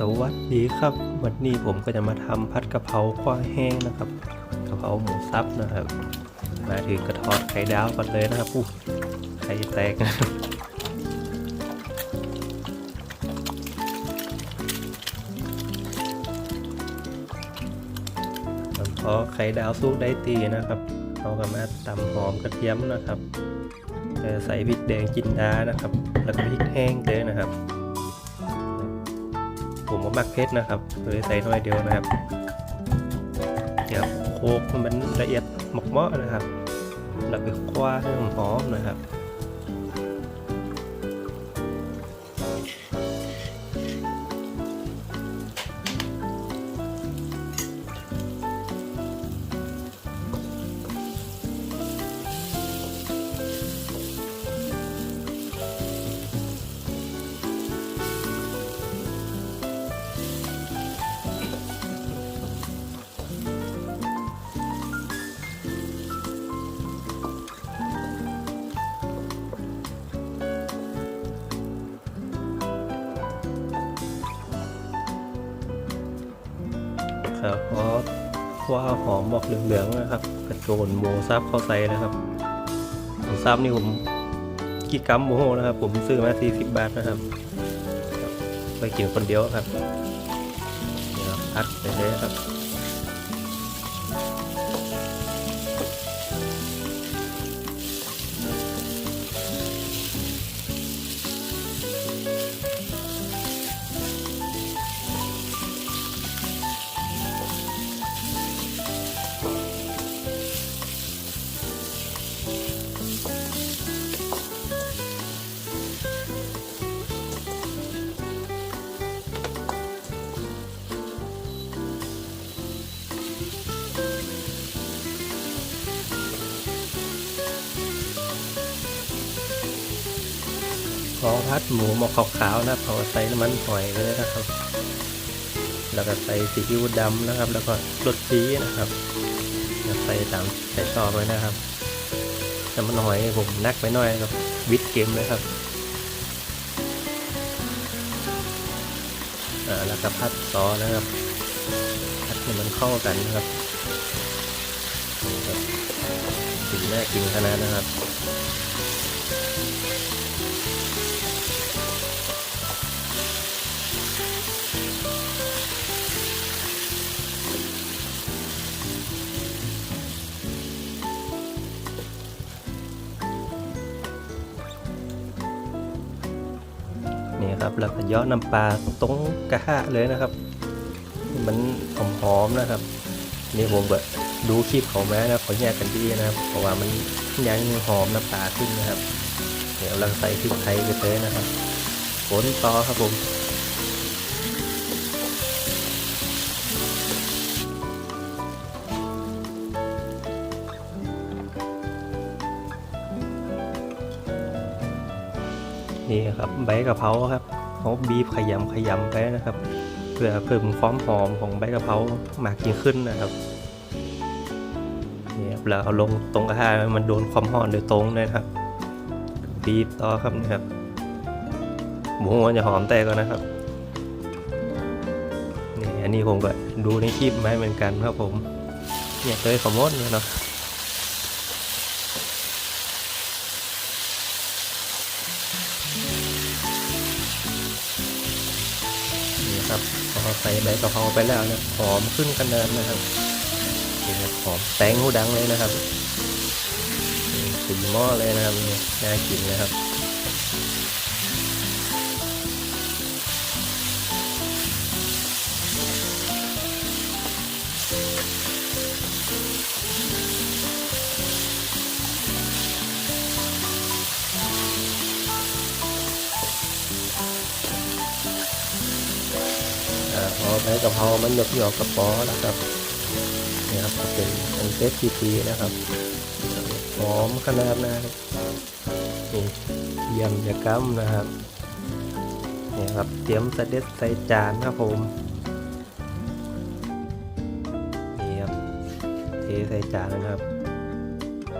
สวัสดีครับ วันนี้ผมก็จะมาทำผัดกะเพราควายแห้งนะครับกะเพราหมูสับนะครับ มาถึงกระทอดไข่ดาวก่อนเลยนะครับอู้ไข่แตกนะพอไข่ดาวสุกได้ตีนะครับเราก็มาตำหอมกระเทียมนะครับใส่พริกแดงจินดานะครับ แล้วก็พริกแห้งเลยนะครับ ผมก็มักเพชรนะครับเลยใส่น้อยเดียวนะครับเดี๋ยวโคกมันละเอียดหมกเมาะนะครับแล้วไปคว้าให้มันหอมนะครับ ครับเพราะว่าหอมบอกเหลืองๆนะครับ กระโจนโมซับเข้าใส่นะครับโมซับนี่ผมกี่กรัมโมโหนะครับ ผมซื้อมา 40 บาทนะครับไปกินคนเดียวครับเดี๋ยวพัดไปเลยครับ พอพัดหมูหมกขาวๆนะครับเอาใส่น้ำมันหอยเลยนะครับ แล้วก็ใส่ซีอิ๊วดำนะครับ แล้วก็รสดีนะครับใส่ตามใส่ชอบเลยนะครับน้ำมันหอยผมนักไปหน่อยครับวิดเกมเลยครับอ่าแล้วก็พัดซอสนะครับพัดให้มันเข้ากันนะครับ สีน่ากินขนาดนะครับนี่ครับแล้วก็ยาะน้ำปลาตรงกระทะเลยนะครับ มันหอมๆนะครับ นี่ผมก็ ดูคลิปเขามานะขอแยกกันดีนะครับเพราะว่ามันยังหอมน้ำปลาขึ้นนะครับ เดี๋ยวเราใส่พริกไทยไปเลยนะครับผลต่อครับผมนี่ครับใบกะเพราครับเขาบีบขยำขยำไปนะครับ เพื่อเพิ่มความหอมของใบกะเพรามากยิ่งขึ้นนะครับ แล้วเอาลงตรงกระทะมันโดนความร้อนโดยตรงเลยนะครับบีบต่อครับนี่ครับหมูมันจะหอมแต่ก่อนนะครับนี่อันนี้ผมก็ดูในคลิปมาเหมือนกันครับผมเนี่ยเคยขมดเนี่ยเนาะนี่ครับพอใส่ใบกะเพราไปแล้วเนี่ยหอมขึ้นกันเดินนะครับ นี่ครับหอมแตงหูดังเลยนะครับนี่สีหม้อเลยนะครับน่ากินนะครับอ่าพอใบกะเพรามันหยกหยอกกระป๋อแล้วครับ นี่ครับก็เป็นอันเซตทีทีนะครับหอมขนาดนะครับนี่เยี่ยมยากรรมนะครับนี่ครับเตรียมเสด็จใส่จานครับผมนี่ครับเทใส่จานนะครับ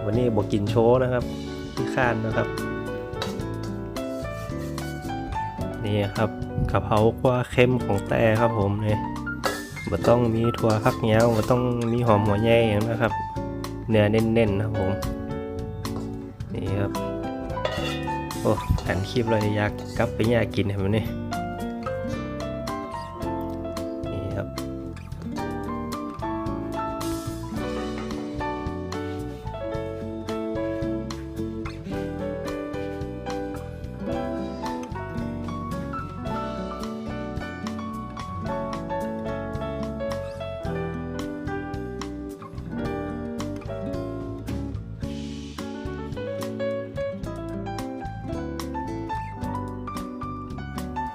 วันนี้บอกกินโชว์นะครับที่ข้านนะครับนี่ครับกะเพราคั่วเข้มของแต่ครับผมเนี่ย บ่ต้องมีถั่วพักเหนียวบ่ต้องมีหอมหัวใหญ่อย่างนะครับ เนื้อเน้นๆนะครับผม นี่ครับ โอ้อันคลิปเลยอยากกลับไปอยากกินเห็นไหมนี่นี่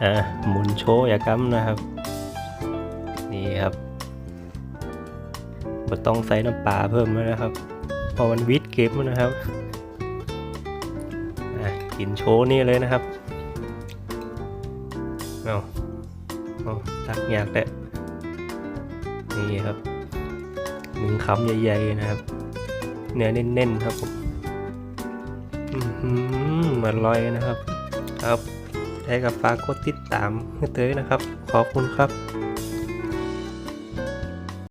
อ่าหมุนโชว์อย่ากำนะครับ นี่ครับบ่ต้องใส่น้ำปลาเพิ่มแล้วนะครับเพอมันวิดเก็บนะครับอะกินโชว์นี่เลยนะครับเอาเอาตักอยากแต่นี่ครับหนึ่งคำใหญ่ๆนะครับ เนื้อเน้นๆครับผมอือหืออร่อยนะครับ ครับ ใช้กับฝากกดติดตามให้เตยนะครับ ขอบคุณครับ